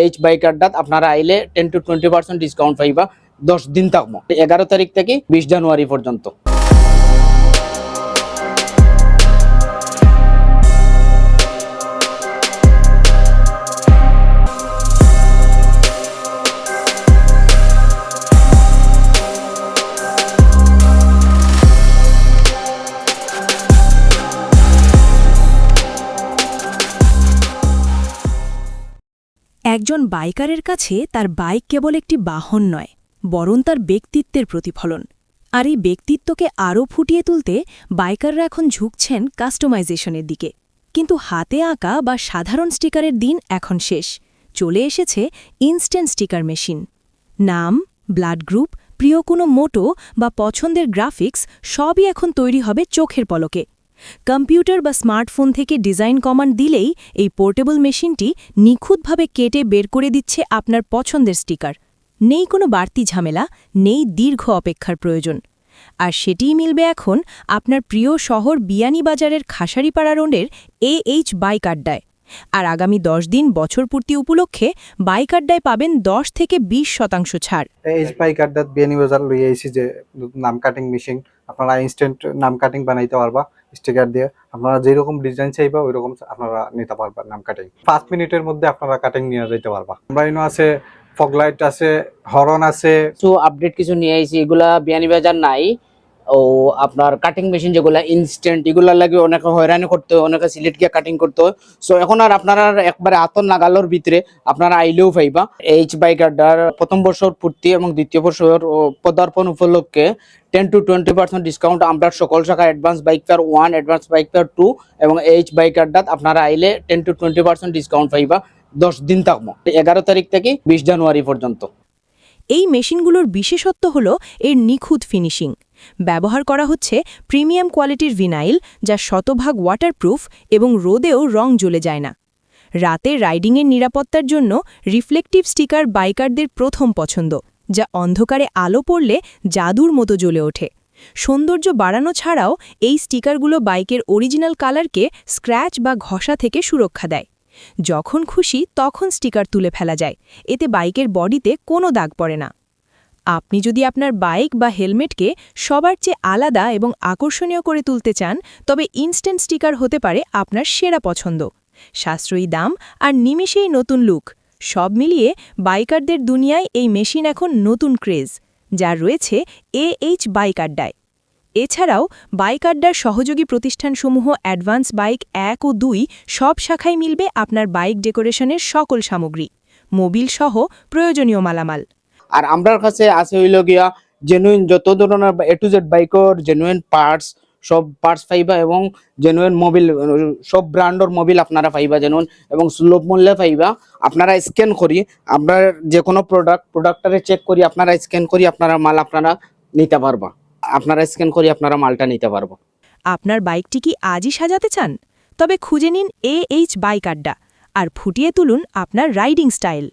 H bike আড্ডাত আপনারা আইলে ten to twenty percent discount পাইবা দশ দিন থাকব এগারো তারিখ থেকে বিশ জানুয়ারি পর্যন্ত। একজন বাইকারের কাছে তার বাইক কেবল একটি বাহন নয়, বরং তার ব্যক্তিত্বের প্রতিফলন। আর এই ব্যক্তিত্বকে আরও ফুটিয়ে তুলতে বাইকাররা এখন ঝুঁকছেন কাস্টমাইজেশনের দিকে। কিন্তু হাতে আঁকা বা সাধারণ স্টিকারের দিন এখন শেষ। চলে এসেছে ইনস্ট্যান্ট স্টিকার মেশিন। নাম, ব্লাড গ্রুপ, প্রিয় কোনো মোটো বা পছন্দের গ্রাফিক্স সবই এখন তৈরি হবে চোখের পলকে। কম্পিউটার বা স্মার্টফোন থেকে ডিজাইন কমান্ড দিলেই এই পোর্টেবল মেশিনটি নিখুঁতভাবে কেটে বের করে দিচ্ছে আপনার পছন্দের স্টিকার। নেই কোনো বাড়তি ঝামেলা, নেই দীর্ঘ অপেক্ষার প্রয়োজন। আর সেটিই মিলবে এখন আপনার প্রিয় শহর বিয়ানীবাজারের খাসারিপাড়া রোডের এ এইচ বাইক আড্ডায়। আর আগামী দশ দিন বছর পূর্তি উপলক্ষে বাইক আড্ডায় পাবেন দশ থেকে ২০ শতাংশ ছাড়। যে, নাম কাটিং মেশিন আপনারা ইনস্ট্যান্ট নাম কাটিং বানাইতে পারবা। স্টিকার দিয়ে আপনারা যেরকম ডিজাইন চাইবা ওই রকম আপনারা নিতে পারবা নাম কাটিং পাঁচ মিনিটের মধ্যে আপনারা কাটিং নিয়ে যেতে পারবা। আমরা এনে আছে ফগলাইট আছে হরন আছে। কিছু আপডেট কিছু নিয়ে আইছি, এগুলা বিয়ানীবাজার নাই। ও আপনার কাটিং মেশিন যেগুলা ইনস্ট্যান্ট এগুলা লাগে অনেকে হয়রানি করতে হয় অনেকে সিলেট গিয়ে কাটিং করতে। হয় সো এখন আর আপনারা একবারে আতন নাগালোর ভিতরে আপনারা আইলেও পাইবা। এইচ বাইক আড্ডার প্রথম বছর পূর্তি এবং দ্বিতীয় বছর পদার্পণ উপলক্ষে ten to twenty percent discount আমরা সকল শাখা advance bike fair one advance bike fair two এবং এইচ বাইক আড্ডাত আপনারা আইলে ten to twenty percent discount পাইবা দশ দিন থাকব। এগারো তারিখ থেকে বিশ জানুয়ারি পর্যন্ত। এই মেশিনগুলোর বিশেষত্ব হল এর নিখুঁত ফিনিশিং ব্যবহার করা হচ্ছে প্রিমিয়াম কোয়ালিটির ভিনাইল যা শতভাগ ওয়াটারপ্রুফ এবং রোদেও রং জ্বলে যায় না। রাতে রাইডিংয়ের নিরাপত্তার জন্য রিফ্লেকটিভ স্টিকার বাইকারদের প্রথম পছন্দ, যা অন্ধকারে আলো পড়লে জাদুর মতো জ্বলে ওঠে। সৌন্দর্য বাড়ানো ছাড়াও এই স্টিকারগুলো বাইকের অরিজিনাল কালারকে স্ক্র্যাচ বা ঘষা থেকে সুরক্ষা দেয়। যখন খুশি তখন স্টিকার তুলে ফেলা যায়, এতে বাইকের বডিতে কোনো দাগ পড়ে না। আপনি যদি আপনার বাইক বা হেলমেটকে সবার চেয়ে আলাদা এবং আকর্ষণীয় করে তুলতে চান, তবে ইনস্ট্যান্ট স্টিকার হতে পারে আপনার সেরা পছন্দ। সাশ্রয়ী দাম আর নিমিষেই নতুন লুক। সব মিলিয়ে বাইকারদের দুনিয়ায় এই মেশিন এখন নতুন ক্রেজ, যার রয়েছে এ এইচ বাইক আড্ডায়। এছাড়াও বাইক আড্ডার সহযোগী প্রতিষ্ঠানসমূহ অ্যাডভান্স বাইক এক ও দুই সব শাখায় মিলবে আপনার বাইক ডেকোরেশনের সকল সামগ্রী। মোবিল সহ প্রয়োজনীয় মালামাল। আর আমরার কাছে আছে হইল গিয়া জেনুইন যত ধরনের এ টু জেড বাইকর জেনুইন পার্টস সব পার্টস পাইবা এবং জেনুইন মোবিল সব ব্র্যান্ডর মোবিল আপনারা পাইবা জেনুইন এবং সুলভ মূল্যে পাইবা। আপনারা স্ক্যান করি আপনার যে কোনো প্রোডাক্ট প্রোডাক্টটারে চেক করি, আপনারা স্ক্যান করি, আপনারা মাল আপনারা নিতে পারবা। আপনারা স্ক্যান করি, আপনারা মালটা নিতে পারবা। আপনার বাইকটি কি আজই সাজাতে চান? তবে খুঁজে নিন এ এইচ বাইক আড্ডা, আর ফুটিয়ে তুলুন আপনার রাইডিং স্টাইল